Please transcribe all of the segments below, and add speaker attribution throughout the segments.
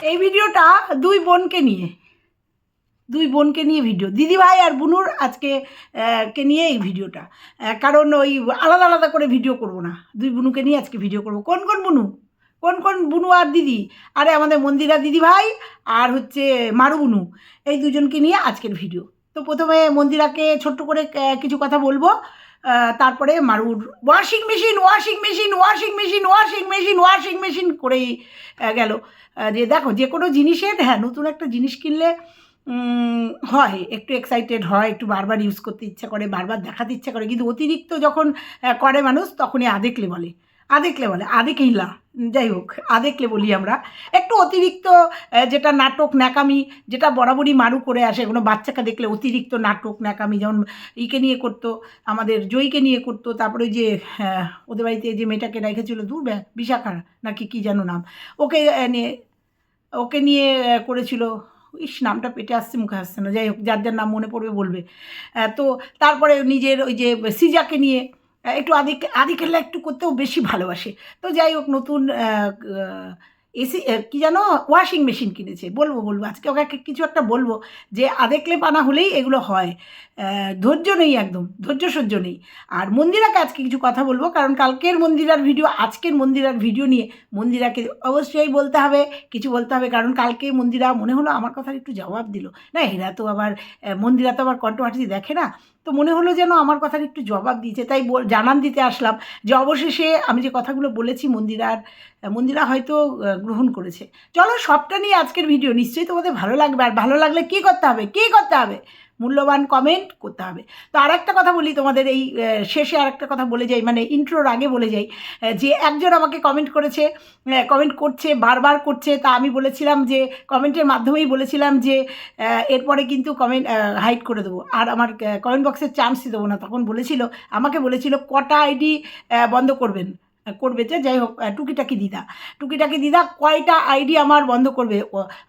Speaker 1: এই ভিডিওটা দুই বোনকে নিয়ে। দুই বোনকে নিয়ে ভিডিও। দিদিভাই আর বুনুর আজকে কে নিয়ে এই ভিডিওটা। কারণ ওই আলাদা আলাদা করে ভিডিও করব না। দুই বুনুকে নিয়ে আজকে ভিডিও করব। কোন কোন বুনু? কোন কোন বুনু আর দিদি? আরে আমাদের মন্দিরা দিদি ভাই আর হচ্ছে মারু বুনু। এই দুজনকে নিয়ে আজকের ভিডিও। তো প্রথমে মন্দিরাকে ছোট্ট করে কিছু কথা বলব। তারপরে মারুর washing machine washing machine washing machine washing machine washing machine করেই গেল। যে দেখো, যে কোনো জিনিসের হ্যাঁ নতুন একটা জিনিস কিনলে হয়, একটু এক্সাইটেড হয়, একটু বারবার ইউজ করতে ইচ্ছা করে, বারবার দেখাতে ইচ্ছা করে, কিন্তু অতিরিক্ত যখন করে মানুষ, তখনই আদেকলে বলে। আদেকলে বলে, আদেকেইলা যাই হোক আদেকলে বলি আমরা। একটু অতিরিক্ত যেটা নাটক, ন্যাকামি, যেটা বরাবরই মারু করে আসে, কোনো বাচ্চাকে দেখলে অতিরিক্ত নাটক, ন্যাকামি, যেমন ইকে নিয়ে করতো, আমাদের জয়ীকে নিয়ে করতো, তারপরে যে ওদের বাড়িতে যে মেয়েটাকে রেখেছিল, দূর বিশাখার নাকি কি যেন নাম, ওকে নিয়ে ওকে নিয়ে করেছিল, ইস, নামটা পেটে আসছে, মুখে আসছে না যাই হোক যার যার নাম মনে পড়বে বলবে। তো তারপরে নিজের ওই যে সিজাকে নিয়ে একটু আদি আদি খেলা একটু করতেও বেশি ভালোবাসে। তো যাই হোক, নতুন এসি কি জানো? ওয়াশিং মেশিন কিনেছে। বলব বলব। আজকে ওকে কিছু একটা বলব যে আদেকলে পানা হলেই এগুলো হয়। ধৈর্য নেই একদম, ধৈর্য সহ্য নেই। আর মন্দিরাকে আজকে কিছু কথা বলব, কারণ কালকের মন্দিরার ভিডিও, আজকের মন্দিরার ভিডিও নিয়ে মন্দিরাকে অবশ্যই বলতে হবে, কিছু বলতে হবে। কারণ কালকে মন্দিরা, মনে হলো আমার কথার একটু জবাব দিল। না, এরা তো আবার মন্দিরা তো আবার কন্ট্রোভার্সি দেখে না। তো মনে হলো যেন আমার কথার একটু জবাব দিয়েছে, তাই জানান দিতে আসলাম যে অবশেষে আমি যে কথাগুলো বলেছি মন্দিরার মন্দিরা হয়তো গ্রহণ করেছে। চলো সবটা নিয়ে আজকের ভিডিও নিশ্চয়ই তোমাদের ভালো লাগবে, আর ভালো লাগলে কী করতে হবে? কী করতে হবে? মূল্যবান কমেন্ট করতে হবে। তো আর একটা কথা বলি তোমাদের এই শেষে আর একটা কথা বলে যাই মানে ইন্ট্রোর আগে বলে যাই যে একজন আমাকে কমেন্ট করেছে কমেন্ট করছে, বারবার করছে, তা আমি বলেছিলাম যে কমেন্টের মাধ্যমেই বলেছিলাম যে এরপরে কিন্তু কমেন্ট হাইড করে দেবো। আর আমার কমেন্ট বক্সের চান্সই দেবো না। তখন বলেছিল, আমাকে বলেছিল, কটা আইডি বন্ধ করবেন? করবে যে যাই হোক টুকিটাকি দিদা। টুকিটাকি দিদা কয়টা আইডি আমার বন্ধ করবে?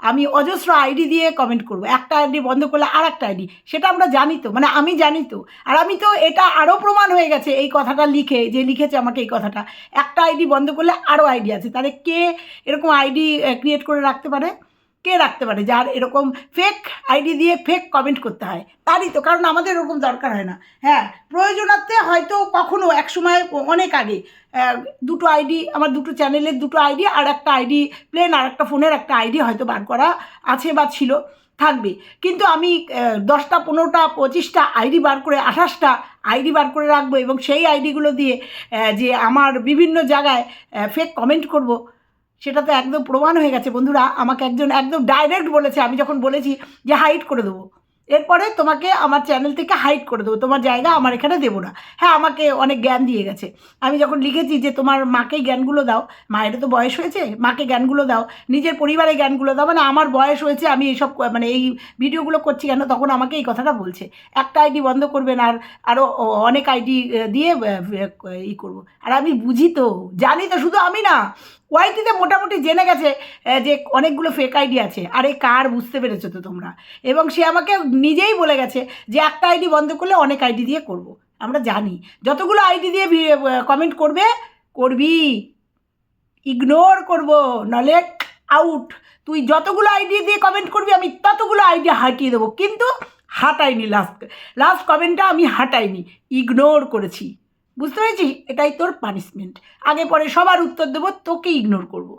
Speaker 1: আমি অজস্র আইডি দিয়ে কমেন্ট করব। একটা আইডি বন্ধ করলে আর একটা আইডি সেটা আমরা জানি তো মানে আমি জানি তো। আর আমি তো এটা আরও প্রমাণ হয়ে গেছে এই কথাটা লিখে, যে লিখেছে আমাকে এই কথাটা। একটা আইডি বন্ধ করলে আরও আইডি আছে। তাহলে কে এরকম আইডি ক্রিয়েট করে রাখতে পারে? কে রাখতে পারে? যার এরকম ফেক আইডি দিয়ে ফেক কমেন্ট করতে হয়। তারই তো, কারণ আমাদের এরকম দরকার হয় না। হ্যাঁ প্রয়োজনার্থে হয়তো কখনো এক সময় অনেক আগে দুটো আইডি আমার দুটো চ্যানেলের দুটো আইডি আর একটা আইডি প্লেন আর একটা ফোনের একটা আইডি হয়তো বার করা আছে বা ছিল, থাকবে। কিন্তু আমি দশটা, পনেরোটা, পঁচিশটা আইডি বার করে, আঠাশটা আইডি বার করে রাখব এবং সেই আইডিগুলো দিয়ে যে আমার বিভিন্ন জায়গায় ফেক কমেন্ট করব সেটা তো একদম প্রমাণ হয়ে গেছে, বন্ধুরা। আমাকে একজন, একদম ডাইরেক্ট বলেছে, আমি যখন বলেছি যে হাইট করে দেবো। এরপরে তোমাকে আমার চ্যানেল থেকে হাইড করে দেবো। তোমার জায়গা আমার এখানে দেবো না। হ্যাঁ আমাকে অনেক জ্ঞান দিয়ে গেছে। আমি যখন লিখেছি যে তোমার মাকে জ্ঞানগুলো দাও, মায়ের তো বয়স হয়েছে, মাকে জ্ঞানগুলো দাও, নিজের পরিবারে জ্ঞানগুলো দাও মানে আমার বয়স হয়েছে, আমি এইসব মানে এই ভিডিওগুলো করছি কেন, তখন আমাকে এই কথাটা বলছে। একটা আইডি বন্ধ করবেন আর আরও অনেক আইডি দিয়ে ই করব। আর আমি বুঝি তো, জানি তো শুধু আমি না। ওয়াইটিতে মোটামুটি জেনে গেছে যে অনেকগুলো ফেক আইডি আছে। আরে কার বুঝতে পেরেছ তো তোমরা? এবং সে আমাকে নিজেই বলে গেছে যে একটা আইডি বন্ধ করলে অনেক আইডি দিয়ে করব। আমরা জানি। যতগুলো আইডি দিয়ে কমেন্ট করবে, করবি। ইগনোর করব। নলে আউট তুই যতগুলো আইডি দিয়ে কমেন্ট করবি, আমি ততগুলো আইডি হাটিয়ে দেবো। কিন্তু হাঁটাইনি লাস্ট লাস্ট কমেন্টটা আমি হাঁটাইনি। ইগনোর করেছি। বুঝতে পেরেছিস? এটাই তোর পানিশমেন্ট আগে পরে সবার উত্তর দেবো, তোকে ইগনোর করব।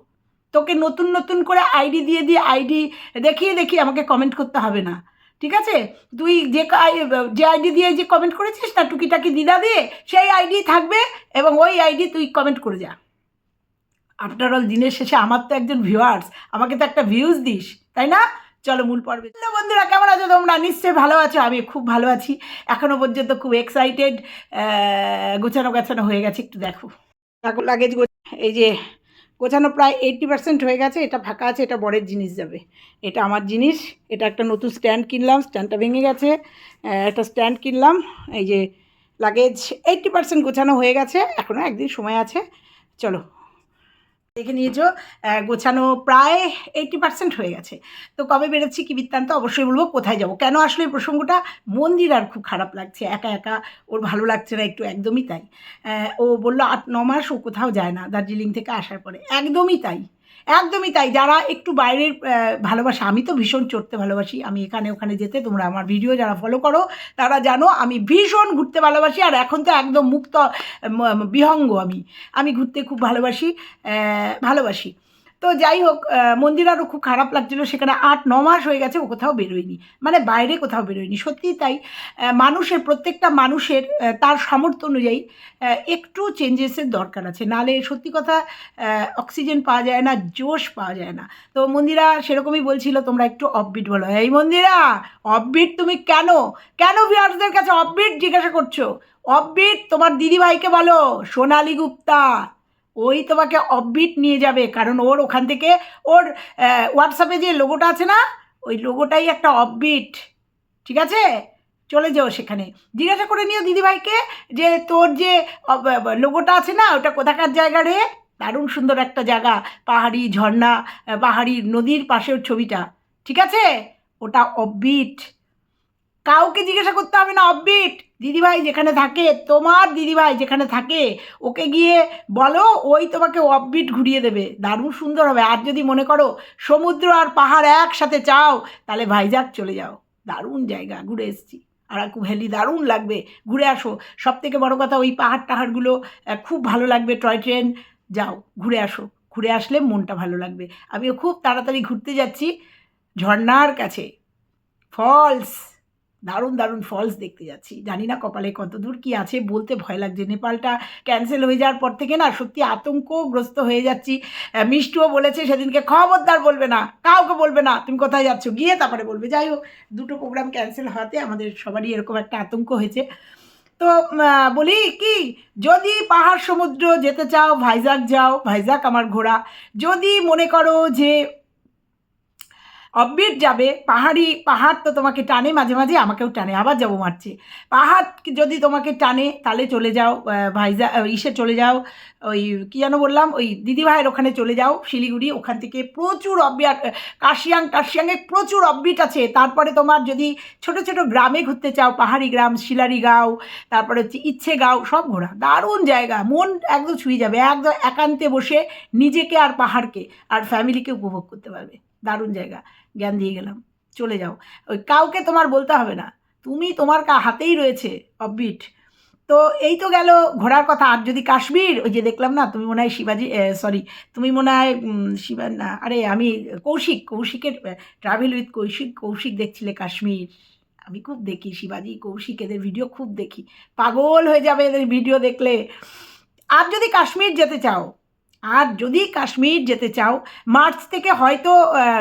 Speaker 1: তোকে নতুন নতুন করে আইডি দিয়ে দিয়ে আইডি দেখিয়ে দেখিয়ে আমাকে কমেন্ট করতে হবে না। ঠিক আছে? তুই যে যে আইডি দিয়ে যে কমেন্ট করেছিস না, টুকিটাকি দিদা দিয়ে, সেই আইডি থাকবে এবং ওই আইডি তুই কমেন্ট করে যা। আফটার অল দিনের শেষে আমার তো একজন ভিউয়ার্স আমাকে তো একটা ভিউজ দিস, তাই না? চলো মূল পর্বে। হ্যালো বন্ধুরা, কেমন আছো তোমরা? নিশ্চয়ই ভালো আছো আমি খুব ভালো আছি। এখনও পর্যন্ত খুব এক্সাইটেড গোছানো গাছানো হয়ে গেছে, একটু দেখো। দেখো লাগেজ এই যে, গোছানো প্রায় এইটটি পার্সেন্ট হয়ে গেছে, এটা ফাঁকা আছে, এটা বরের জিনিস যাবে। এটা আমার জিনিস, এটা একটা নতুন স্ট্যান্ড কিনলাম স্ট্যান্ডটা ভেঙে গেছে। একটা স্ট্যান্ড কিনলাম, এই যে লাগেজ এইটটি পার্সেন্ট গোছানো হয়ে গেছে এখনও একদিন সময় আছে। চলো দেখে নিয়েছো। গোছানো প্রায় এইটি পার্সেন্ট হয়ে গেছে। তো কবে বেরোচ্ছি কি বৃত্তান্ত অবশ্যই বলব, কোথায় যাব? কেন আসলে এই প্রসঙ্গটা? মন্দির আর খুব খারাপ লাগছে, একা একা, ওর ভালো লাগছে না একটু, একদমই তাই। ও বলল আট, ন মাস ও কোথাও যায় না, দার্জিলিং থেকে আসার পরে, একদমই তাই। একদমই তাই। যারা একটু বাইরের ভালোবাসা, আমি তো ভীষণ চড়তে ভালোবাসি। আমি এখানে ওখানে যেতে, তোমরা আমার ভিডিও যারা ফলো করো, তারা জানো আমি ভীষণ ঘুরতে ভালোবাসি আর এখন তো একদম মুক্ত বিহঙ্গ আমি। আমি ঘুরতে খুব ভালোবাসি ভালোবাসি। তো যাই হোক আহ, মন্দিরারও খুব খারাপ লাগছিল। সেখানে আট ন মাস হয়ে গেছে ও কোথাও বেরোয়নি। মানে বাইরে কোথাও বেরোয়নি। সত্যিই তাই। মানুষের প্রত্যেকটা মানুষের তার সামর্থ্য অনুযায়ী একটু চেঞ্জেসের দরকার আছে। নালে সত্যি কথা অক্সিজেন পাওয়া যায় না জোশ পাওয়া যায় না। তো মন্দিরা সেরকমই বলছিল তোমরা একটু অফবিট বলো। এই মন্দিরা অফবিট তুমি কেন? কেন ভিউয়ার্সদের কাছে অফবিট জিজ্ঞাসা করছ? অফবিট তোমার দিদিভাইকে বলো সোনালী গুপ্তা। ওই তোমাকে অফবিট নিয়ে যাবে, কারণ ওর ওখান থেকে ওর হোয়াটসঅ্যাপে যে লোগোটা আছে না, ওই লোগোটাই একটা অফবিট ঠিক আছে? চলে যাও সেখানে। জিজ্ঞাসা করে নিও দিদিভাইকে যে তোর যে লোগোটা আছে না, ওটা কোথাকার জায়গা রে? দারুণ সুন্দর একটা জায়গা, পাহাড়ি ঝর্ণা পাহাড়ি নদীর পাশের ছবিটা, ঠিক আছে? ওটা অফবিট কাউকে জিজ্ঞাসা করতে হবে না অফবিট দিদিভাই যেখানে থাকে, তোমার দিদিভাই যেখানে থাকে, ওকে গিয়ে বলো, ওই তোমাকে অফবিট ঘুরিয়ে দেবে। দারুণ সুন্দর হবে। আর যদি মনে করো সমুদ্র আর পাহাড় একসাথে চাও, তাহলে ভাইজাগ চলে যাও। দারুণ জায়গা, ঘুরে এসেছি। আরাকু ভ্যালি দারুণ লাগবে। ঘুরে আসো। সব থেকে বড়ো কথা, ওই পাহাড় টাহাড়গুলো খুব ভালো লাগবে। টয় ট্রেন, যাও, ঘুরে আসো। ঘুরে আসলে মনটা ভালো লাগবে। আমিও খুব তাড়াতাড়ি ঘুরতে যাচ্ছি। ঝর্নার কাছে। ফলস! দারুণ দারুণ ফলস দেখতে যাচ্ছি। জানি না কপালে কত দূর কী আছে, বলতে ভয় লাগছে। নেপালটা ক্যান্সেল হয়ে যাওয়ার পর থেকে না সত্যি আতঙ্কগ্রস্ত হয়ে যাচ্ছি। মিষ্টুও বলেছে সেদিনকে খবরদার বলবে না, কাউকে বলবে না, তুমি কোথায় যাচ্ছ? গিয়ে তারপরে বলবে। যাই হোক, দুটো প্রোগ্রাম ক্যান্সেল হওয়াতে আমাদের সবারই এরকম একটা আতঙ্ক হয়েছে। তো বলি কি, যদি পাহাড় সমুদ্র যেতে চাও ভাইজাগ যাও ভাইজাগ আমার ঘোরা যদি মনে করো যে অববিট যাবে, পাহাড়ি, পাহাড় তো তোমাকে টানে মাঝে মাঝে, আমাকেও টানে, আবার যাব মারছে। পাহাড় যদি তোমাকে টানে, তাহলে চলে যাও ভাইজা ইসে চলে যাও, ওই কী যেন বললাম, ওই দিদিভাইয়ের ওখানে চলে যাও, শিলিগুড়ি, ওখান থেকে প্রচুর অববিট কাশিয়াং, কাশিয়াংয়ে প্রচুর অববিট আছে। তারপরে তোমার যদি ছোট ছোট গ্রামে ঘুরতে চাও, পাহাড়ি গ্রাম শিলারি গাঁও তারপরে হচ্ছে ইচ্ছে গাঁও সব ঘোরা। দারুণ জায়গা, মন একদম ছুঁয়ে যাবে, একদম একান্তে বসে নিজেকে আর পাহাড়কে আর ফ্যামিলিকে উপভোগ করতে পারবে। দারুণ জায়গা। জ্ঞান দিয়ে গেলাম। চলে যাও। ওই কাউকে তোমার বলতে হবে না। তুমি তোমার কা হাতেই রয়েছে অববিট তো এই তো গেল ঘোরার কথা। আর যদি কাশ্মীর, ওই যে দেখলাম না, তুমি মনে হয় শিবাজি সরি তুমি মনে হয় শিবা, না, আরে আমি কৌশিক, কৌশিকের ট্রাভেল উইথ কৌশিক কৌশিক দেখছিলে কাশ্মীর? আমি খুব দেখি শিবাজি, কৌশিক, এদের ভিডিও খুব দেখি। পাগল হয়ে যাবে এদের ভিডিও দেখলে। আর যদি কাশ্মীর যেতে চাও আর যদি কাশ্মীর যেতে চাও, মার্চ থেকে হয়তো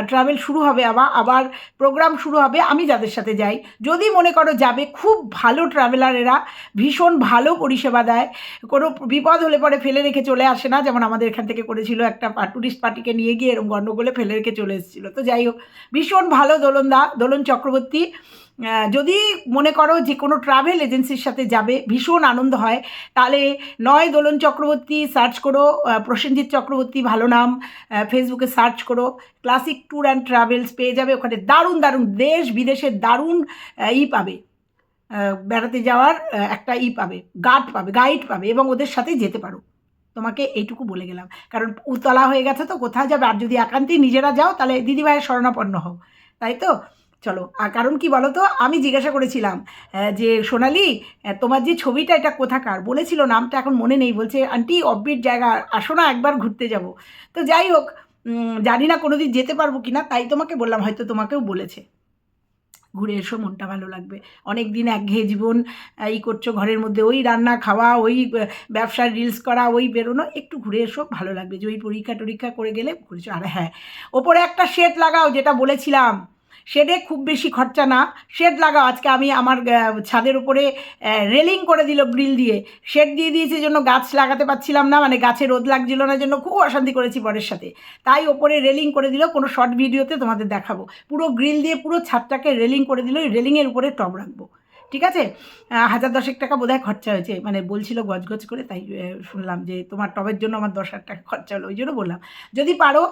Speaker 1: ট্রাভেল শুরু হবে আবার আবার প্রোগ্রাম শুরু হবে, আমি যাদের সাথে যাই। যদি মনে করো যাবে খুব ভালো ট্রাভেলার এরা, ভীষণ ভালো পরিষেবা দেয়, কোনো বিপদ হলে পরে ফেলে রেখে চলে আসে না, যেমন আমাদের এখান থেকে করেছিল একটা ট্যুরিস্ট পার্টিকে নিয়ে গিয়ে এরকম গণ্ডগোলে ফেলে রেখে চলে এসেছিল। তো যাই হোক, ভীষণ ভালো দোলনদা, দোলন চক্রবর্তী। যদি মনে করো যে কোনো ট্রাভেল এজেন্সির সাথে যাবে, ভীষণ আনন্দ হয়, তাহলে নয় দোলন চক্রবর্তী সার্চ করো প্রসেনজিৎ চক্রবর্তী ভালো নাম ফেসবুকে সার্চ করো ক্লাসিক ট্যুর অ্যান্ড ট্রাভেলস পেয়ে যাবে, ওখানে দারুণ দারুণ, দেশ বিদেশের দারুণ ই পাবে। বেড়াতে যাওয়ার একটা ই পাবে গার্ড পাবে গাইড পাবে, এবং ওদের সাথে যেতে পারো। তোমাকে এইটুকু বলে গেলাম। কারণ উতলা হয়ে গেছে তো, কোথায় যাবে? আর যদি একান্তেই নিজেরা যাও, তাহলে দিদিভাইয়ের শরণাপন্ন হও। তাই তো? চলো, আর কারণ কি বলো তো আমি জিজ্ঞাসা করেছিলাম যে সোনালি তোমার যে ছবিটা এটা কোথাকার? বলেছিল, নামটা এখন মনে নেই, বলছে, আন্টি অব্বিট জায়গা, আসো না, একবার ঘুরতে যাব। তো যাই হোক জানি না কোনোদিন যেতে পারব কি না তাই তোমাকে বললাম, হয়তো তোমাকেও বলেছে। ঘুরে এসো, মনটা ভালো লাগবে। অনেক দিন একঘেয়ে জীবন এই করছ ঘরের মধ্যে, ওই রান্না খাওয়া, ওই ব্যবসার রিলস করা, ওই বেরোনো, একটু ঘুরে এসো, ভালো লাগবে। যে ওই পরীক্ষা টরীক্ষা করে গেলে ঘুরেছো। আর হ্যাঁ ওপরে একটা শেড লাগাও, যেটা বলেছিলাম। শেডে খুব বেশি খরচা না। শেড লাগাও আজকে আমি আমার ছাদের উপরে রেলিং করে দিল গ্রিল দিয়ে। শেড দিয়ে দিয়েছে জন্য গাছ লাগাতে পারছিলাম না মানে গাছে রোদ লাগছিল না জন্য খুব অশান্তি করেছি বরের সাথে। তাই ওপরে রেলিং করে দিল, কোনো শর্ট ভিডিওতে তোমাদের দেখাবো। পুরো গ্রিল দিয়ে পুরো ছাদটাকে রেলিং করে দিল রেলিংয়ের উপরে টব রাখব। ঠিক আছে? হাজার দশেক টাকা বোধহয় খরচা হয়েছে। মানে বলছিল গজগজ করে, তাই শুনলাম যে তোমার টবের জন্য আমার দশ হাজার টাকা খরচা হলো, ওই জন্য বললাম। যদি পারো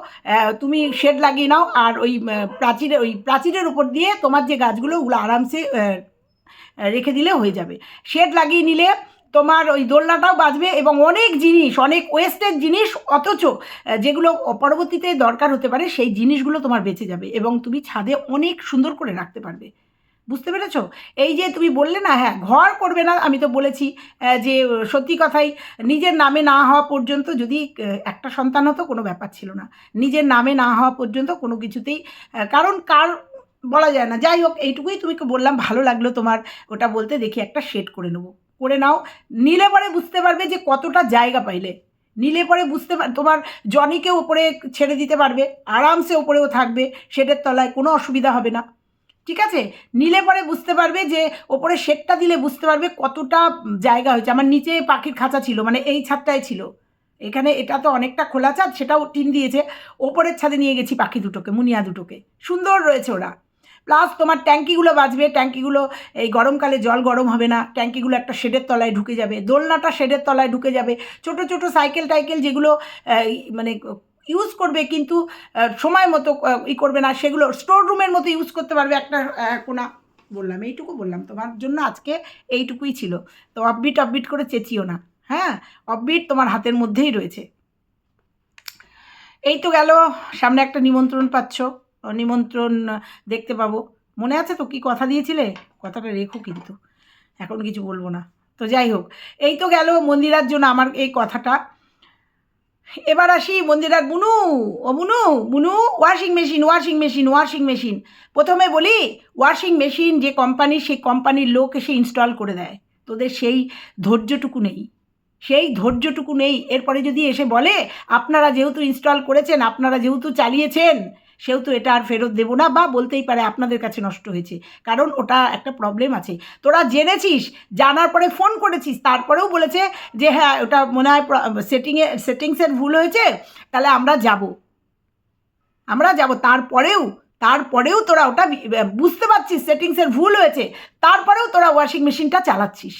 Speaker 1: তুমি শেড লাগিয়ে নাও, আর ওই প্রাচীরের ওই প্রাচীরের উপর দিয়ে তোমার যে গাছগুলো, ওগুলো আরামসে রেখে দিলে হয়ে যাবে। শেড লাগিয়ে নিলে তোমার ওই দোলনাটাও বাজবে এবং অনেক জিনিস, অনেক ওয়েস্টের জিনিস, অথচ যেগুলো পরবর্তীতে দরকার হতে পারে, সেই জিনিসগুলো তোমার বেঁচে যাবে এবং তুমি ছাদে অনেক সুন্দর করে রাখতে পারবে। বুঝতে পেরেছ? এই যে তুমি বললে না হ্যাঁ ঘর করবে না, আমি তো বলেছি যে সত্যি কথাই নিজের নামে না হওয়া পর্যন্ত যদি একটা সন্তান হতো, কোনো ব্যাপার ছিল না। নিজের নামে না হওয়া পর্যন্ত কোনো কিছুতেই কারণ কার বলা যায় না। যাই হোক, এইটুকুই তুমি বললাম, ভালো লাগল তোমার, ওটা বলতে দেখি একটা শেড করে নেব। করে নাও, নিলে পরে বুঝতে পারবে যে কতটা জায়গা পাইলে। নিলে পরে বুঝতে পার তোমার জনিকে ওপরে ছেড়ে দিতে পারবে, আরামসে ওপরেও থাকবে শেডের তলায় কোনো অসুবিধা হবে না। ঠিক আছে? নিলে পরে বুঝতে পারবে যে ওপরে শেডটা দিলে বুঝতে পারবে কতটা জায়গা হয়েছে। আমার নিচে পাখির খাঁচা ছিল মানে এই ছাদটায় ছিল। এখানে এটা তো অনেকটা খোলা ছাদ, সেটাও টিন দিয়েছে। ওপরের ছাদে নিয়ে গেছি পাখি দুটোকে, মুনিয়া দুটোকে। সুন্দর রয়েছে ওরা। প্লাস তোমার ট্যাঙ্কিগুলো বাজবে, ট্যাঙ্কিগুলো এই গরমকালে জল গরম হবে না। ট্যাঙ্কিগুলো একটা শেডের তলায় ঢুকে যাবে। দোলনাটা শেডের তলায় ঢুকে যাবে। ছোট ছোট সাইকেল টাইকেল যেগুলো মানে ইউজ করবে কিন্তু সময় মতো ই করবে না, সেগুলো স্টোর রুমের মতো ইউজ করতে পারবে একটা কোনা। বললাম, এইটুকু বললাম, তোমার জন্য আজকে এইটুকুই ছিল। তো অফবিট অফবিট করে চেঁচিও না হ্যাঁ? অফবিট তোমার হাতের মধ্যেই রয়েছে। এই তো গেল, সামনে একটা নিমন্ত্রণ পাচ্ছ, নিমন্ত্রণ দেখতে পাবো। মনে আছে তো কি কথা দিয়েছিলে? কথাটা রেখো কিন্তু, এখন কিছু বলব না। তো যাই হোক, এই তো গেল মন্দিরার জন্য আমার এই কথাটা। এবার আসি মন্দিরার বুনু। ও বুনু বুনু washing machine washing machine washing machine প্রথমে বলি ওয়াশিং মেশিন যে কোম্পানি সেই কোম্পানির লোক এসে ইনস্টল করে দেয়। তোদের সেই ধৈর্যটুকু নেই। সেই ধৈর্যটুকু নেই। এরপরে যদি এসে বলে, আপনারা যেহেতু ইনস্টল করেছেন, আপনারা যেহেতু চালিয়েছেন সেহেতু এটা আর ফেরত দেবো না বা বলতেই পারে আপনাদের কাছে নষ্ট হয়েছে। কারণ ওটা একটা প্রবলেম আছে। তোরা জেনেছিস, জানার পরে ফোন করেছিস, তারপরেও বলেছে যে হ্যাঁ ওটা মনে হয় সেটিংয়ে সেটিংসের ভুল হয়েছে, তাহলে আমরা যাব। আমরা যাব। তারপরেও তারপরেও তোরা ওটা বুঝতে পারছিস সেটিংসের ভুল হয়েছে। তারপরেও তোরা ওয়াশিং মেশিনটা চালাচ্ছিস।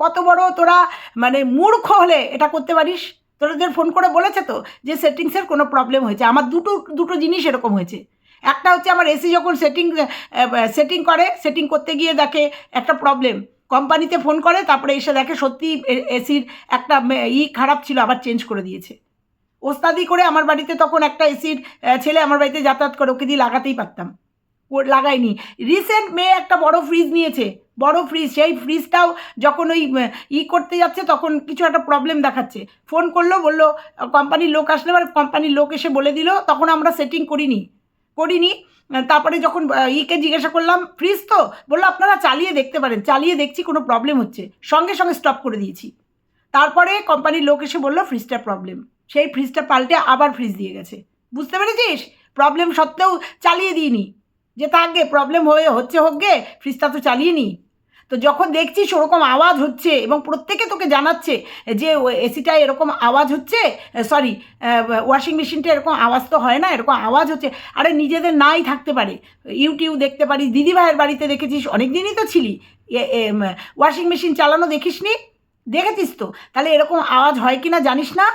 Speaker 1: কত বড় তোরা মানে মূর্খ হলে এটা করতে পারিস? তোদের ফোন করে বলেছে তো যে সেটিংসের কোনো প্রবলেম হয়েছে। আমার দুটো দুটো জিনিস এরকম হয়েছে। একটা হচ্ছে আমার এসি যখন সেটিং সেটিং করে সেটিং করতে গিয়ে দেখে একটা প্রবলেম কোম্পানিতে ফোন করে, তারপরে এসে দেখে সত্যি এসির একটা ই খারাপ ছিল, আবার চেঞ্জ করে দিয়েছে। ওস্তাদি করে আমার বাড়িতে তখন একটা এসির ছেলে আমার বাড়িতে যাতায়াত করে, ওকে দিয়ে লাগাতেই পারতাম। ও লাগাইনি রিসেন্ট মেয়ে একটা বড় ফ্রিজ নিয়েছে। বড় ফ্রিজ সেই ফ্রিজটাও যখন ওই ই করতে যাচ্ছে তখন কিছু একটা প্রবলেম দেখাচ্ছে। ফোন করল, বলল কোম্পানির লোক আসলে এবার কোম্পানির লোক এসে বলে দিল, তখন আমরা সেটিং করিনি। করিনি তারপরে যখন ইকে জিজ্ঞাসা করলাম ফ্রিজ তো? বলল, আপনারা চালিয়ে দেখতে পারেন। চালিয়ে দেখছি কোনো প্রবলেম হচ্ছে। সঙ্গে সঙ্গে স্টপ করে দিয়েছি। তারপরে কোম্পানির লোক এসে বলল ফ্রিজটা প্রবলেম সেই ফ্রিজটা পাল্টে আবার ফ্রিজ দিয়ে গেছে। বুঝতে পেরেছিস? প্রবলেম সত্ত্বেও চালিয়ে দিইনি। যে থাকবে প্রবলেম হয়ে, হচ্ছে হোক গে ফ্রিজটা তো চালিয়ে নি। তো যখন দেখছিস ওরকম আওয়াজ হচ্ছে এবং প্রত্যেকে তোকে জানাচ্ছে যে এসিটায় এরকম আওয়াজ হচ্ছে সরি ওয়াশিং মেশিনটা এরকম আওয়াজ তো হয় না, এরকম আওয়াজ হচ্ছে, আরে নিজেদের নাই থাকতে পারে। ইউটিউব দেখতে পারিস দিদিভাইয়ের বাড়িতে দেখেছিস অনেক দিনই তো ছিলি। ওয়াশিং মেশিন চালানো দেখিসনি? দেখেছিস তো? তাহলে এরকম আওয়াজ হয় কি না জানিস না?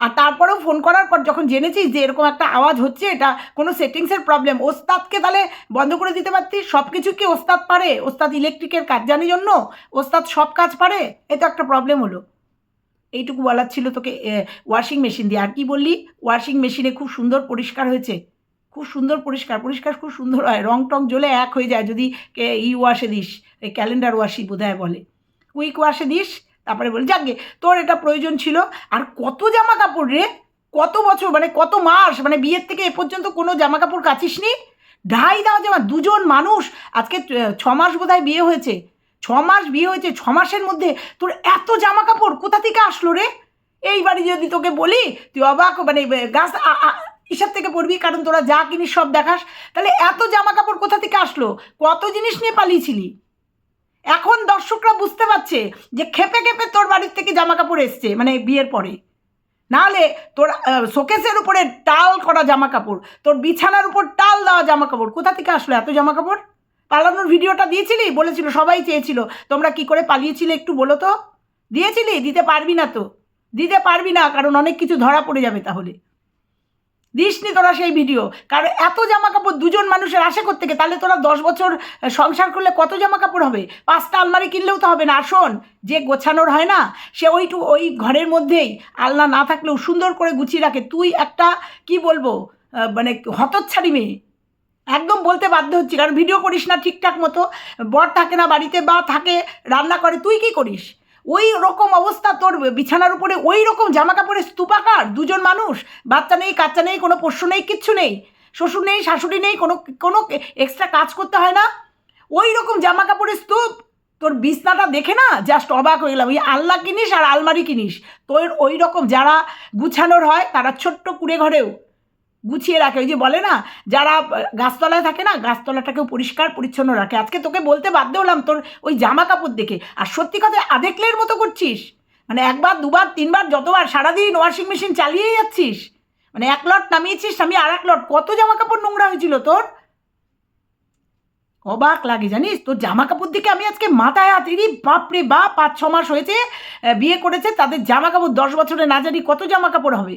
Speaker 1: আর তারপরেও ফোন করার পর যখন জেনেছিস যে এরকম একটা আওয়াজ হচ্ছে, এটা কোনো সেটিংসের প্রবলেম ওস্তাদকে তাহলে বন্ধ করে দিতে পারতিস? সব কিছু কি ওস্তাদ পারে? ওস্তাদ ইলেকট্রিকের কাজ জানি জন্য? ওস্তাদ সব কাজ পারে? এ তো একটা প্রবলেম হলো। এইটুকু বলার ছিল তোকে ওয়াশিং মেশিন দিয়ে। আর কি বললি? ওয়াশিং মেশিনে খুব সুন্দর পরিষ্কার হয়েছে। খুব সুন্দর পরিষ্কার। পরিষ্কার খুব সুন্দর হয়। রং টং জ্বলে এক হয়ে যায় যদি ই ওয়াশে দিস। ক্যালেন্ডার ওয়াশই বোধহয় বলে। কুইক ওয়াশে দিস। তারপরে বলি, যাকে তোর এটা প্রয়োজন ছিল। আর কত জামা কাপড় রে? কত বছর মানে কত মাস? মানে বিয়ের থেকে এ পর্যন্ত কোনো জামা কাপড় কাচিস নি ঢাই দাও জামা দুজন মানুষ, আজকে ছ মাস বোধহয় বিয়ে হয়েছে। ছ মাস বিয়ে হয়েছে, ছ মাসের মধ্যে তোর এত জামা কাপড় কোথা থেকে আসলো রে? এই বাড়ি যদি তোকে বলি, তুই অবাক মানে গাছ, আ- থেকে পড়বি, কারণ তোরা যা কিনিস সব দেখাস। তাহলে এত জামা কাপড় কোথা থেকে আসলো? কত জিনিস নিয়ে পালিয়েছিলি? এখন দর্শকরা বুঝতে পারছে যে খেপে খেপে তোর বাড়ির থেকে জামা কাপড় এসছে মানে বিয়ের পরে। নাহলে তোর শোকেসের উপরে টাল করা জামা কাপড় তোর বিছানার উপর টাল দেওয়া জামা কাপড় কোথা থেকে আসলো এত জামা কাপড় পালানোর ভিডিওটা দিয়েছিলি? বলেছিল, সবাই চেয়েছিল। তোমরা কি করে পালিয়েছিলে একটু বলো তো? দিয়েছিলি? দিতে পারবি না তো। দিতে পারবি না, কারণ অনেক কিছু ধরা পড়ে যাবে তাহলে। দিসনি তোরা সেই ভিডিও। কারণ এত জামা কাপড় দুজন মানুষের আশা করতে গিয়ে তাহলে তোরা দশ বছর সংসার করলে কত জামা কাপড় হবে? পাঁচটা আলমারি কিনলেও তো হবে না। আসন যে গোছানোর হয় না, সে ওইটু ওই ঘরের মধ্যেই আলনা না থাকলেও সুন্দর করে গুছিয়ে রাখে। তুই একটা, কি বলব মানে হতচ্ছাড়ি মেয়ে। একদম বলতে বাধ্য হচ্ছি। কারণ ভিডিও করিস না ঠিকঠাক মতো। বর থাকে না বাড়িতে বা থাকে, রান্না করে। তুই কি করিস? ওই রকম অবস্থা তোর বিছানার উপরে ওই রকম জামা কাপড়ের স্তূপাকার দুজন মানুষ। বাচ্চা নেই, কাচ্চা নেই, কোনো পোষ্য নেই, কিচ্ছু নেই। শ্বশুর নেই, শাশুড়ি নেই, কোনো কোনো এক্সট্রা কাজ করতে হয় না। ওই রকম জামা কাপড়ের স্তূপ। তোর বিছনাটা দেখে না? জাস্ট অবাক হয়ে গেলাম। ওই আলনা কিনিস আর আলমারি কিনিস। তোর ওই রকম যারা গুছানোর হয়, তারা ছোট্ট কুড়ে ঘরেও। গুছিয়ে রাখে। ওই যে বলে না, যারা গাছতলায় থাকে না, গাছতলাটাকেও পরিষ্কার, পরিচ্ছন্ন রাখে। আজকে তোকে বলতে বাধ্য হলাম তোর ওই জামা কাপড় দেখে। আর সত্যি কথা আধেকলের মতো করছিস। মানে একবার, দুবার, তিনবার, যতবার, সারাদিন ওয়াশিং মেশিন চালিয়েই যাচ্ছিস। মানে এক লট নামিয়েছিস, আমি আর এক লট। কত জামা কাপড় নোংরা হয়েছিল তোর? অবাক লাগে, জানিস? তোর জামা কাপড় দিকে আমি আজকে মাথায় হাত এরি বাপরে বা পাঁচ ছ মাস হয়েছে বিয়ে করেছে, তাদের জামা কাপড় দশ বছরে না জানি কত জামা কাপড় হবে।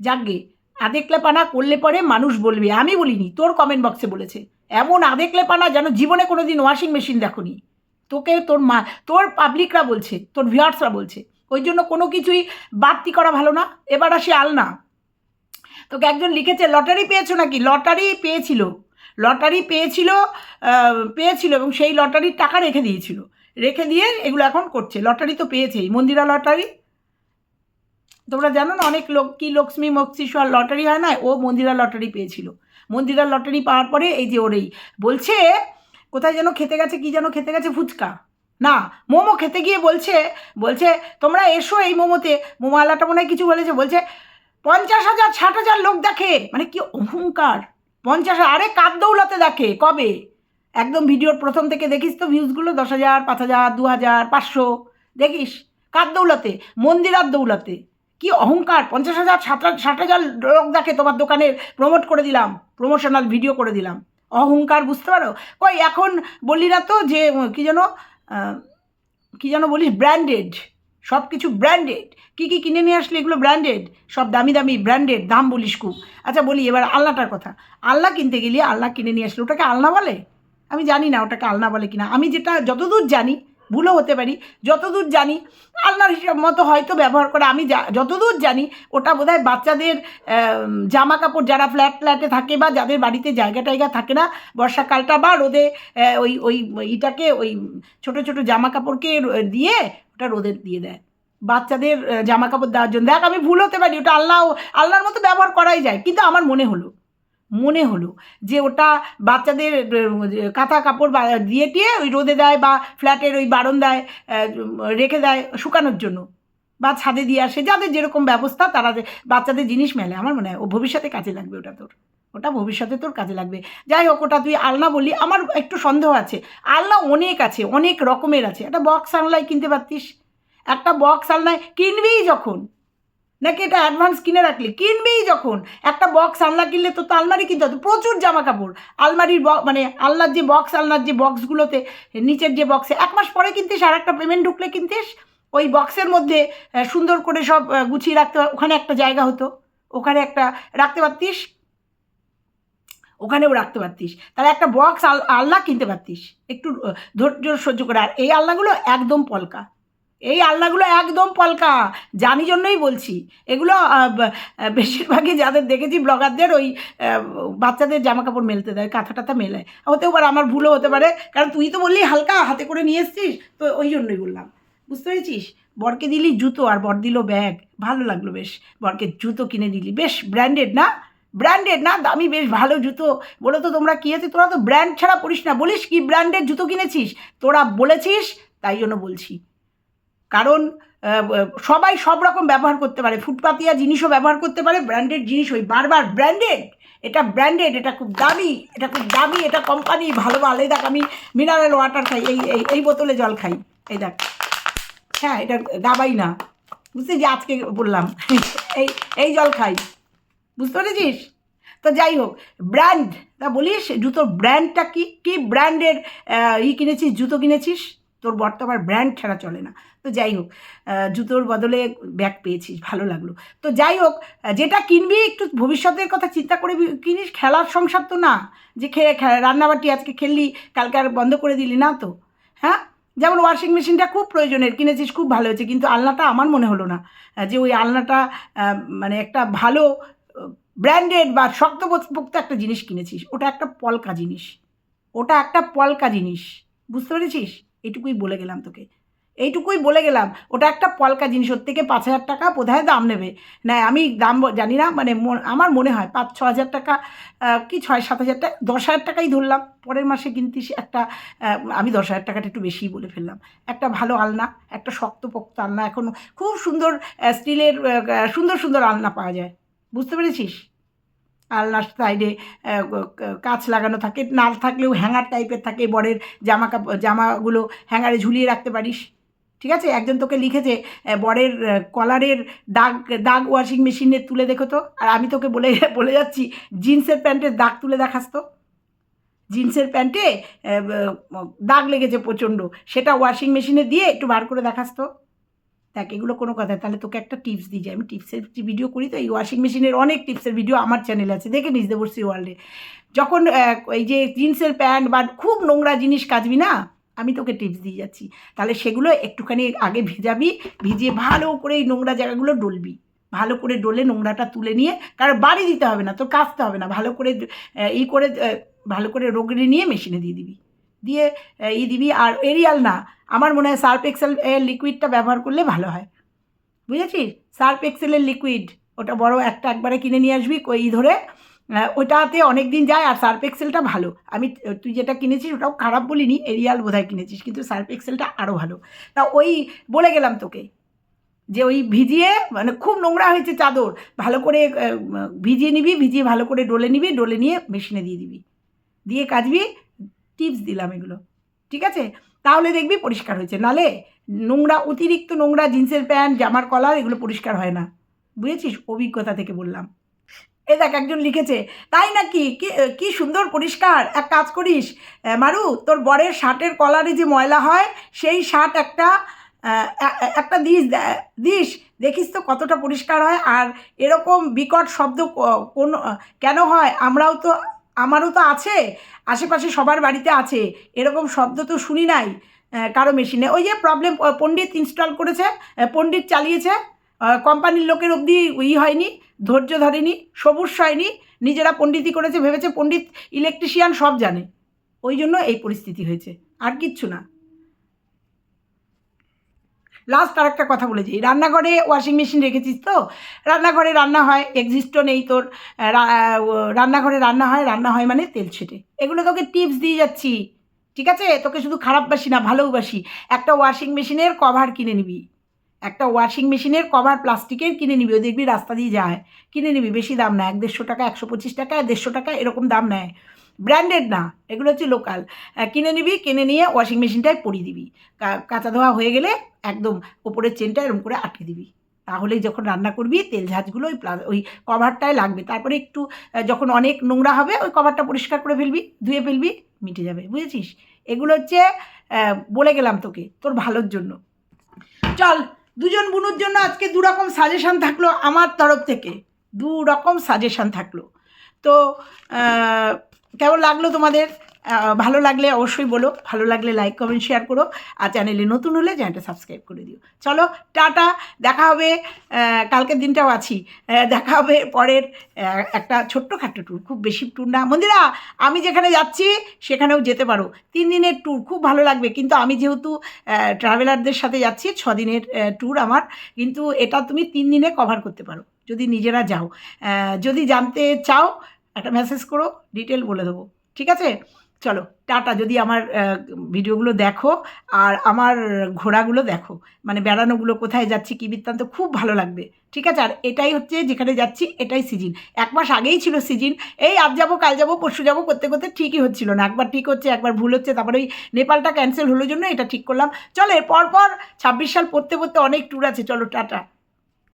Speaker 1: যাকগে আদেকলে পানা করলে পরে মানুষ বলবে, আমি বলিনি, তোর কমেন্ট বক্সে বলেছে। এমন আদেকলে পানা যেন জীবনে কোনো দিন ওয়াশিং মেশিন দেখনি। তোকে তোর মা, তোর পাবলিকরা বলছে, তোর ভিউয়ার্সরা বলছে, ওই জন্য কোনো কিছুই বাড়তি করা ভালো না, এবার আসি আলনা। তোকে একজন লিখেছে লটারি পেয়েছ নাকি? লটারি পেয়েছিল। লটারি পেয়েছিল পেয়েছিল এবং সেই লটারির টাকা রেখে দিয়েছিল। রেখে দিয়ে এগুলো এখন করছে। লটারি তো পেয়েছেই। মন্দিরা লটারি তোমরা জানো না অনেক লোক, কি লক্ষ্মী মক্সিশ্বর লটারি হয় না? ও মন্দিরা লটারি পেয়েছিল। মন্দিরা লটারি পাওয়ার পরে এই যে ওরেই বলছে, কোথায় যেন খেতে গেছে, কি যেন খেতে গেছে, ফুচকা। না, মোমো খেতে গিয়ে বলছে বলছে, তোমরা এসো এই মোমোতে। মোমোওয়ালাটা মনে হয় কিছু বলেছে, বলছে, পঞ্চাশ হাজার, ষাট হাজার লোক দেখে। মানে কি অহংকার। পঞ্চাশ আরে কার দৌলতে দেখে? কবে? একদম ভিডিওর প্রথম থেকে দেখিস তো ভিউজগুলো, দশ হাজার, পাঁচ হাজার, দু হাজার, পাঁচশো। দেখিস? কার দৌলতে? মন্দিরার দৌলতে। কি অহংকার? পঞ্চাশ হাজার ষাট ষাট হাজার লোক দেখে তোমার দোকানে প্রমোট করে দিলাম প্রমোশনাল ভিডিও করে দিলাম। অহংকার, বুঝতে পারো? কই, এখন বললি না তো যে কি যেন কি যেন বলিস ব্র্যান্ডেড সব কিছু ব্র্যান্ডেড কী কী কিনে নিয়ে আসলে এগুলো ব্র্যান্ডেড সব দামি দামি ব্র্যান্ডেড দাম বলিস খুব। আচ্ছা বলি, এবার আলনাটার কথা। আলনা কিনতে গেলে, আলনা কিনে নিয়ে আসলে। ওটাকে আলনা বলে? আমি জানি না ওটাকে আলনা বলে কিনা। আমি যেটা যতদূর জানি ভুলও হতে পারি। যতদূর জানি, আলনার হিসাব মতো হয়তো ব্যবহার করে আমি যতদূর জানি, ওটা বোধহয় বাচ্চাদের জামা কাপড় যারা ফ্ল্যাট ফ্ল্যাটে থাকে বা যাদের বাড়িতে জায়গা টায়গা থাকে না, বর্ষাকালটা বা রোদে ওই ওই, ইটাকে, ওই ছোট ছোট জামা কাপড়কে দিয়ে ওটা রোদে দিয়ে দেয়। বাচ্চাদের জামা কাপড় দেওয়ার জন্য। দেখ, আমি ভুল হতে পারি, ওটা আল্লাহ, আল্লাহর মতো ব্যবহার করাই যায়। কিন্তু আমার মনে হলো মনে হলো যে ওটা বাচ্চাদের কাঁথা কাপড় দিয়ে টিয়ে ওই রোদে দেয় বা ফ্ল্যাটের ওই বারান্দায় রেখে দেয় শুকানোর জন্য বা ছাদে দিয়ে আসে। যাদের যেরকম ব্যবস্থা তারা বাচ্চাদের জিনিস মেলে। আমার মনে হয় ও ভবিষ্যতে কাজে লাগবে ওটা তোর। ওটা ভবিষ্যতে তোর কাজে লাগবে। যাই হোক, ওটা তুই আলনা বললি। আমার একটু সন্দেহ আছে। আলনা অনেক আছে, অনেক রকমের আছে। একটা বক্স আলনায় কিনতে পারতিস? একটা বক্স আলনায় কিনবিই যখন? নাকি এটা অ্যাডভান্স কিনে রাখলি? কিনবেই যখন। একটা বক্স আলনা কিনলে তো তো আলমারি কিনতে হতো প্রচুর জামা কাপড় আলমারির মানে আলনার যে বক্স আলনার যে বক্সগুলোতে নিচের যে বক্সে এক মাস পরে কিনতিস আর একটা পেমেন্ট ঢুকলে কিনতিস? ওই বক্সের মধ্যে সুন্দর করে সব গুছিয়ে রাখতে ওখানে একটা জায়গা হতো। ওখানে একটা রাখতে পারতিস? ওখানেও রাখতে পারতিস। তাহলে একটা বক্স আল আলনা কিনতে পারতিস। একটু ধৈর্য সহ্য করে। আর এই আলনাগুলো একদম পলকা। এই আলনাগুলো একদম পলকা। জানি জন্যই বলছি। এগুলো বেশিরভাগই যাদের দেখেছি ব্লগারদের ওই বাচ্চাদের জামা কাপড় মেলতে দেয়, কাঁথা টাথা মেলায়। হতেও পারে আমার ভুলও হতে পারে, কারণ তুই তো বললি হালকা হাতে করে নিয়ে এসছিস, তো ওই জন্যই বললাম। বুঝতে পেরেছিস? বরকে দিলি জুতো আর বর দিল ব্যাগ। ভালো লাগল বেশ। বরকে জুতো কিনে দিলি। বেশ ব্র্যান্ডেড না? ব্র্যান্ডেড না? দামি বেশ ভালো জুতো। বলো তো তোমরা কী আছে? তোরা তো ব্র্যান্ড ছাড়া পড়িস না। বলিস কি ব্র্যান্ডের জুতো কিনেছিস? তোরা বলেছিস, তাই জন্য বলছি। কারণ সবাই সব রকম ব্যবহার করতে পারে। ফুটপাতিয়া জিনিসও ব্যবহার করতে পারে ব্র্যান্ডেড জিনিস ওই বারবার ব্র্যান্ডেড এটা ব্র্যান্ডেড এটা খুব দামি, এটা খুব দামি, এটা কোম্পানি ভালো ভালো দেখ, আমি মিনারেল ওয়াটার খাই, এই এই এই বোতলে জল খাই। এই দেখ। হ্যাঁ এটা দাবাই না। বুঝলি যে আজকে বললাম। এই এই জল খাই। বুঝতে পেরেছিস? তো যাই হোক ব্র্যান্ড তা বলিস, জুতোর ব্র্যান্ডটা কি? কি ব্র্যান্ডের ই কিনেছিস, জুতো কিনেছিস? তোর বর্তমান ব্র্যান্ড ছাড়া চলে না। তো যাই হোক জুতোর বদলে ব্যাগ পেয়েছিস, ভালো লাগল। তো যাই হোক যেটা কিনবি, একটু ভবিষ্যতের কথা চিন্তা করে কিনিস। খেলার সংসার তো না, যে খেয়ে রান্নাবাটি আজকে খেললি, কালকে আর বন্ধ করে দিলি না তো হ্যাঁ? যেমন ওয়াশিং মেশিনটা খুব প্রয়োজনের, কিনেছিস, খুব ভালো হয়েছে, কিন্তু আলনাটা আমার মনে হলো না যে ওই আলনাটা মানে একটা ভালো ব্র্যান্ডেড বা শক্তপোক্ত একটা জিনিস কিনেছিস। ওটা একটা পলকা জিনিস, ওটা একটা পলকা জিনিস, বুঝতে পেরেছিস? এটুকুই বলে গেলাম তোকে। এইটুকুই বলে গেলাম। ওটা একটা পলকা জিনিস ওর থেকে পাঁচ হাজার টাকা বোধহয় দাম নেবে। না আমি দাম জানি না মানে আমার মনে হয় পাঁচ ছ হাজার টাকা কি ছয় সাত হাজার টাকা দশ হাজার টাকাই ধরলাম। পরের মাসে কিনতিস একটা আমি দশ হাজার টাকাটা একটু বেশিই বলে ফেললাম। একটা ভালো আলনা একটা শক্তপোক্ত আলনা এখন খুব সুন্দর স্টিলের সুন্দর সুন্দর আলনা পাওয়া যায়। বুঝতে পেরেছিস? আলনার সাইডে আহ, ক- কাঁচ লাগানো থাকে না থাকলেও হ্যাঙ্গার টাইপের থাকে বরের জামা কাপড় জামাগুলো হ্যাঙ্গারে ঝুলিয়ে রাখতে পারিস। ঠিক আছে? একজন তোকে লিখেছে বরের কলারের দাগ দাগ ওয়াশিং মেশিনে তুলে দেখো তো। আর আমি তোকে বলে বলে যাচ্ছি, জিন্সের প্যান্টের দাগ তুলে দেখাস তো। জিন্সের প্যান্টে দাগ লেগেছে প্রচণ্ড। সেটা ওয়াশিং মেশিনে দিয়ে একটু বার করে দেখাস তো। দেখ, এগুলো কোনো কথা। তাহলে তোকে একটা টিপস দিয়ে যাই আমি টিপসের ভিডিও করি তো, এই ওয়াশিং মেশিনের অনেক টিপসের ভিডিও আমার চ্যানেল আছে। দেখে নিস দেবশ্রী ওয়ার্ল্ডে যখন এই যে জিন্সের প্যান্ট বা খুব নোংরা জিনিস কাচবি না আমি তোকে টিপস দিয়ে যাচ্ছি। তাহলে সেগুলো একটুখানি আগে ভেজাবি, ভিজিয়ে ভালো করে এই নোংরা জায়গাগুলো ডলবি। ভালো করে ডলে নোংরাটা তুলে নিয়ে, কারণ বাড়ি দিতে হবে না, তোর কাচতে হবে না। ভালো করে ই করে ভালো করে রোগড়ে নিয়ে মেশিনে দিয়ে দিবি। দিয়ে ই দিবি, আর এরিয়াল না, আমার মনে হয় সার্ফ এক্সেল লিকুইডটা ব্যবহার করলে ভালো হয়। বুঝেছিস? সার্ফ এক্সেলের লিকুইড ওটা বড় একটা একবারে কিনে নিয়ে আসবি, কই ধরে ওটাতে অনেক দিন যায় আর সার্ফ এক্সেলটা ভালো। আমি তুই যেটা কিনেছিস ওটাও খারাপ বলিনি, এরিয়াল বোধহয় কিনেছিস, কিন্তু সার্ফ এক্সেলটা আরও ভালো। তা ওই বলে গেলাম তোকে যে ওই ভিজিয়ে মানে খুব নোংরা হয়েছে চাদর, ভালো করে ভিজিয়ে নিবি, ভিজিয়ে ভালো করে ডলে নিবি, ডলে নিয়ে মেশিনে দিয়ে দিবি। দিয়ে কাচবি টিপস দিলাম এগুলো, ঠিক আছে? তাহলে দেখবি পরিষ্কার হয়েছে, নালে নোংরা, অতিরিক্ত নোংরা জিন্সের প্যান্ট, জামার কলার এগুলো পরিষ্কার হয় না। বুঝেছিস? অভিজ্ঞতা থেকে বললাম। এ দেখ, একজন লিখেছে, তাই নাকি? কি সুন্দর পরিষ্কার। এক কাজ করিস মারু, তোর বরের শার্টের কলারে যে ময়লা হয়, সেই শার্ট একটা একটা দিস দিস। দেখিস তো কতটা পরিষ্কার হয়। আর এরকম বিকট শব্দ কোন, কেন হয়? আমরাও তো, আমারও তো আছে, আশেপাশে সবার বাড়িতে আছে। এরকম শব্দ তো শুনি নাই কারও মেশিনে। ওই যে প্রবলেম পণ্ডিত ইনস্টল করেছে পণ্ডিত চালিয়েছে। কোম্পানির লোকের অবধি ই হয়নি, ধৈর্য ধরেনি, সবুজ হয়নি নিজেরা পণ্ডিতই করেছে, ভেবেছে পণ্ডিত, ইলেকট্রিশিয়ান সব জানে। ওই জন্য এই পরিস্থিতি হয়েছে, আর কিচ্ছু না। লাস্ট আর একটা কথা বলে যাই, রান্নাঘরে ওয়াশিং মেশিন রেখেছিস তো? রান্নাঘরে রান্না হয় এক্সিস্টও নেই তোর রান্নাঘরে রান্না হয় রান্না হয় মানে তেল ছেটে। এগুলো তোকে টিপস দিয়ে যাচ্ছি, ঠিক আছে? তোকে শুধু খারাপবাসি না ভালোবাসি একটা ওয়াশিং মেশিনের কভার কিনে নিবি। একটা ওয়াশিং মেশিনের কভার প্লাস্টিকের কিনে নিবি ও দেখবি রাস্তা দিয়ে যায়, কিনে নিবি, বেশি দাম না এক দেড়শো টাকা, একশো পঁচিশ টাকা, দেড়শো টাকা, এরকম দাম নেয়। ব্র্যান্ডেড না, এগুলো হচ্ছে লোকাল কিনে নিবি, কিনে নিয়ে ওয়াশিং মেশিনটায় পরিয়ে দিবি। কাঁচা ধোয়া হয়ে গেলে একদম ওপরের চেনটা এরকম করে আটকে দিবি। তাহলেই যখন রান্না করবি, তেল ঝাঁঝগুলো ওই প্লা ওই কভারটায় লাগবে। তারপরে একটু যখন অনেক নোংরা হবে, ওই কভারটা পরিষ্কার করে ফেলবি, ধুয়ে ফেলবি, মিটে যাবে, বুঝেছিস? এগুলো হচ্ছে বলে গেলাম তোকে, তোর ভালোর জন্য। চল দুজন বুনুর জন্য আজকে দু রকম সাজেশান থাকল আমার তরফ থেকে। দু রকম সাজেশান থাকল। তো কেমন লাগল তোমাদের? ভালো লাগলে অবশ্যই বলো, ভালো লাগলে লাইক কমেন্ট শেয়ার করো, আর চ্যানেলে নতুন হলে চ্যানেলটা সাবস্ক্রাইব করে দিও। চলো, টাটা, দেখা হবে কালকের দিনটাও আছি। দেখা হবে পরের একটা ছোট্ট খাট্টো ট্যুর খুব বেশি ট্যুর না। মন্দিরা আমি যেখানে যাচ্ছি, সেখানেও যেতে পারো। তিন দিনের ট্যুর খুব ভালো লাগবে। কিন্তু আমি যেহেতু ট্রাভেলারদের সাথে যাচ্ছি, ছ দিনের ট্যুর আমার। কিন্তু এটা তুমি তিন দিনে কভার করতে পারো, যদি নিজেরা যাও। যদি জানতে চাও, একটা মেসেজ করো ডিটেল বলে দেবো। ঠিক আছে? চলো, টাটা, যদি আমার ভিডিওগুলো দেখো আর আমার ঘোরাগুলো দেখো। মানে বেড়ানোগুলো, কোথায় যাচ্ছি, কী বৃত্তান্ত, খুব ভালো লাগবে। ঠিক আছে? আর এটাই হচ্ছে যেখানে যাচ্ছি, এটাই সিজন। এক মাস আগেই ছিল সিজন। এই আজ যাব, কাল যাব, পরশু যাব, করতে করতে ঠিকই হচ্ছিল না। একবার ঠিক হচ্ছে, একবার ভুল হচ্ছে, তারপরে ওই নেপালটা ক্যান্সেল হলো জন্য এটা ঠিক করলাম। চলো এর পর পর ছাব্বিশ সাল পড়তে পড়তে অনেক ট্যুর আছে। চলো, টাটা।